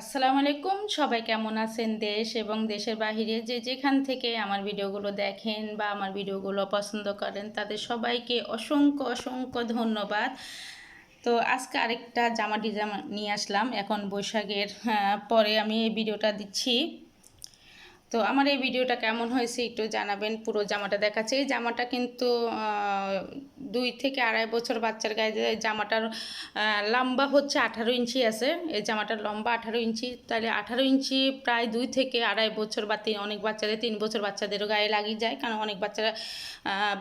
আসসালামু আলাইকুম। সবাই কেমন আছেন দেশ এবং দেশের বাহিরে? যে যেখান থেকে আমার ভিডিওগুলো দেখেন বা আমার ভিডিওগুলো পছন্দ করেন, তাদের সবাইকে অসংখ্য অসংখ্য ধন্যবাদ। তো আজকে আরেকটা জামা ডিজাইন নিয়ে আসলাম। এখন বৈশাখের পরে আমি এই ভিডিওটা দিচ্ছি। তো আমার এই ভিডিওটা কেমন হয়েছে একটু জানাবেন। পুরো জামাটা দেখাচ্ছে। এই জামাটা কিন্তু দুই থেকে আড়াই বছর বাচ্চার গায়ে জামাটার লম্বা হচ্ছে আঠারো ইঞ্চি আছে। এই জামাটার লম্বা আঠারো ইঞ্চি। তাহলে আঠারো ইঞ্চি প্রায় দুই থেকে আড়াই বছর বা তিন, অনেক বাচ্চাদের তিন বছর বাচ্চাদেরও গায়ে লাগিয়ে যায়। কারণ অনেক বাচ্চারা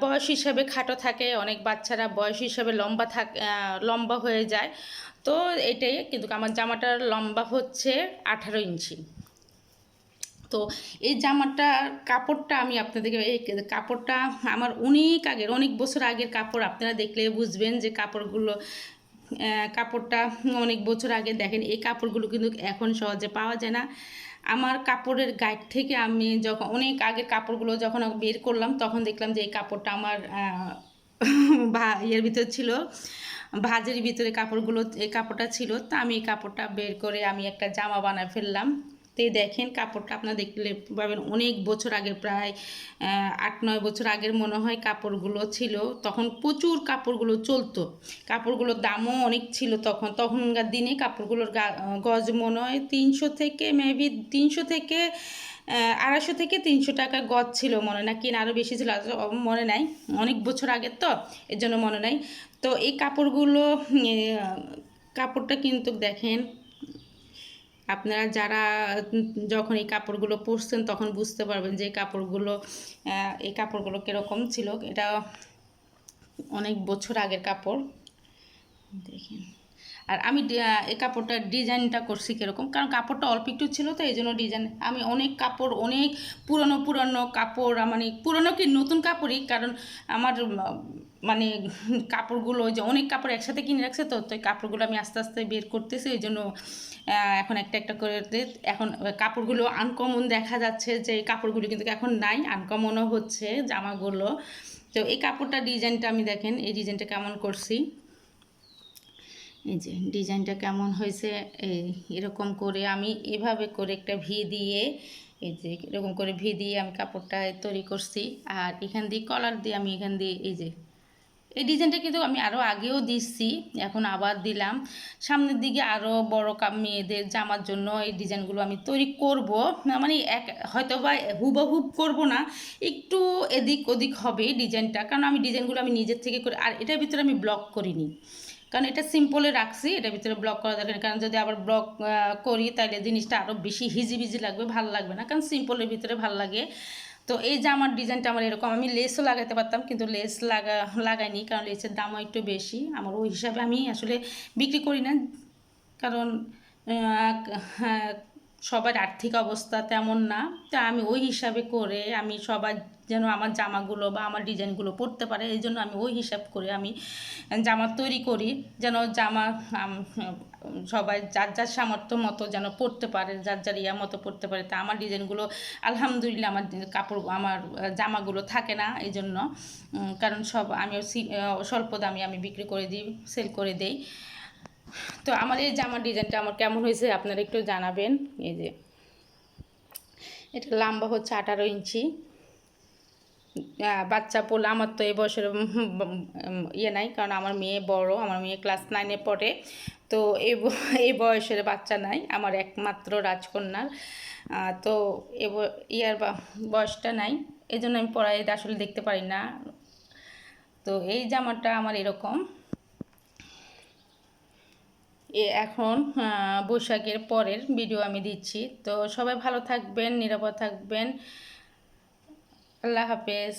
বয়স হিসাবে খাটো থাকে, অনেক বাচ্চারা বয়স হিসাবে লম্বা থাক লম্বা হয়ে যায়। তো এটাই, কিন্তু আমার জামাটার লম্বা হচ্ছে আঠারো ইঞ্চি। তো এই জামাটার কাপড়টা আমি আপনাদেরকে, এই কাপড়টা আমার অনেক আগের, অনেক বছর আগের কাপড়। আপনারা দেখলে বুঝবেন যে কাপড়গুলো কাপড়টা অনেক বছর আগে দেখেন, এই কাপড়গুলো কিন্তু এখন সহজে পাওয়া যায় না। আমার কাপড়ের গাইড থেকে আমি যখন, অনেক আগের কাপড়গুলো যখন বের করলাম, তখন দেখলাম যে এই কাপড়টা আমার ইয়ের ভিতর ছিল, ভাজের ভিতরে কাপড়গুলো, এই কাপড়টা ছিল। তা আমি এই কাপড়টা বের করে আমি একটা জামা বানায় ফেললাম। তো দেখেন, কাপড়টা আপনারা দেখলে পাবেন অনেক বছর আগের প্রায় আট, নয় বছর আগের মনে হয় কাপড়গুলো ছিল। তখন প্রচুর কাপড়গুলো চলতো। কাপড়গুলোর দামও অনেক ছিল তখন। তখনকার দিনে কাপড়গুলোর গজ মনে হয় তিনশো থেকে মেবি তিনশো থেকে আড়াইশো থেকে তিনশো টাকা গজ ছিল মনে না, কিনা আরও বেশি ছিল মনে নাই। অনেক বছর আগের তো, এর জন্য মনে নাই। তো এই কাপড়গুলো কাপড়টা কিন্তু দেখেন আপনারা যারা, যখন এই কাপড়গুলো পরছেন তখন বুঝতে পারবেন যে কাপড়গুলো এই কাপড়গুলো কীরকম ছিল। এটা অনেক বছর আগের কাপড়। দেখেন। আর আমি এই কাপড়টার ডিজাইনটা করছি কীরকম। কারণ কাপড়টা অল্প একটু ছিল তো, এই জন্য ডিজাইন, আমি অনেক কাপড়, অনেক পুরনো পুরনো কাপড় মানে পুরনো কি নতুন কাপড়ই, কারণ আমার মানে কাপড়গুলো যে অনেক কাপড় একসাথে কিনে রাখছে তো তো কাপড়গুলো আমি আস্তে আস্তে বের করতেছি। ওই জন্য এখন একটা একটা করে এখন কাপড়গুলো আনকমন দেখা যাচ্ছে যে কাপড়গুলো কিন্তু এখন নাই আনকমনও হচ্ছে জামাগুলো। তো এই কাপড়টা ডিজাইনটা আমি দেখেন, এই ডিজাইনটা কেমন করছি? এই যে ডিজাইনটা কেমন হয়েছে, এই এরকম করে আমি এভাবে করে একটা ভি দিয়ে, এই যে এরকম করে ভি দিয়ে আমি কাপড়টা তৈরি করছি। আর এখান দিয়ে কলার দিয়ে আমি এখান দিয়ে, এই যে এই ডিজাইনটা কিন্তু আমি আরও আগেও দিচ্ছি এখন আবার দিলাম। সামনের দিকে আরও বড় কাপ মেয়েদের জামার জন্য এই ডিজাইনগুলো আমি তৈরি করব। মানে এক হয়তো বা হুবহুব করব না, একটু এদিক ওদিক হবে ডিজাইনটা। কারণ আমি ডিজাইনগুলো আমি নিজের থেকে করে আর এটার ভিতরে আমি ব্লক করিনি। কারণ এটা সিম্পলে রাখছি এটার ভিতরে ব্লক করা দরকার। কারণ যদি আবার ব্লক করি তাহলে জিনিসটা আরও বেশি হিজিবিজি লাগবে, ভালো লাগবে না। কারণ সিম্পলের ভিতরে ভালো লাগে। তো এই জামার ডিজাইনটা আমার এরকম, আমি লেসও লাগাতে পারতাম, কিন্তু লেস লাগা, লাগাইনি, কারণ লেসের দামও একটু বেশি। আমার ওই হিসাবে আমি আসলে বিক্রি করি না, কারণ সবার আর্থিক অবস্থা তেমন না। তা আমি ওই হিসাবে করে আমি সবার যেন আমার জামাগুলো বা আমার ডিজাইনগুলো পরতে পারে, এই জন্য আমি ওই হিসাব করে আমি জামা তৈরি করি, যেন জামা সবাই যার যার সামর্থ্য মতো যেন পরতে পারে, যার যার ইয়া মতো পরতে পারে। তা আমার ডিজাইনগুলো আলহামদুলিল্লাহ আমার কাপড়, আমার জামাগুলো থাকে না, এই জন্য কারণ সব আমি স্বল্প দামে আমি বিক্রি করে দিই, সেল করে দিই। তো আমার এই জামার ডিজাইনটা আমার কেমন হয়েছে আপনারা একটু জানাবেন। এই যে এটা লম্বা হচ্ছে আঠারো ইঞ্চি। বাচ্চা পড়লে আমার তো এই উম, ইয়ে নাই কারণ আমার মেয়ে বড় আমার মেয়ে ক্লাস নাইনে পড়ে। তো এই বয়সের বাচ্চা নাই আমার একমাত্র রাজকন্যার। তো এ ইয়ার বয়সটা নাই এই জন্য আমি পড়াই আসলে দেখতে পারি না। তো এই জামাটা আমার এরকম। এখন বৈশাখের পরের ভিডিও আমি দিচ্ছি। তো সবাই ভালো থাকবেন নিরাপদ থাকবেন। আল্লাহ হাফেজ।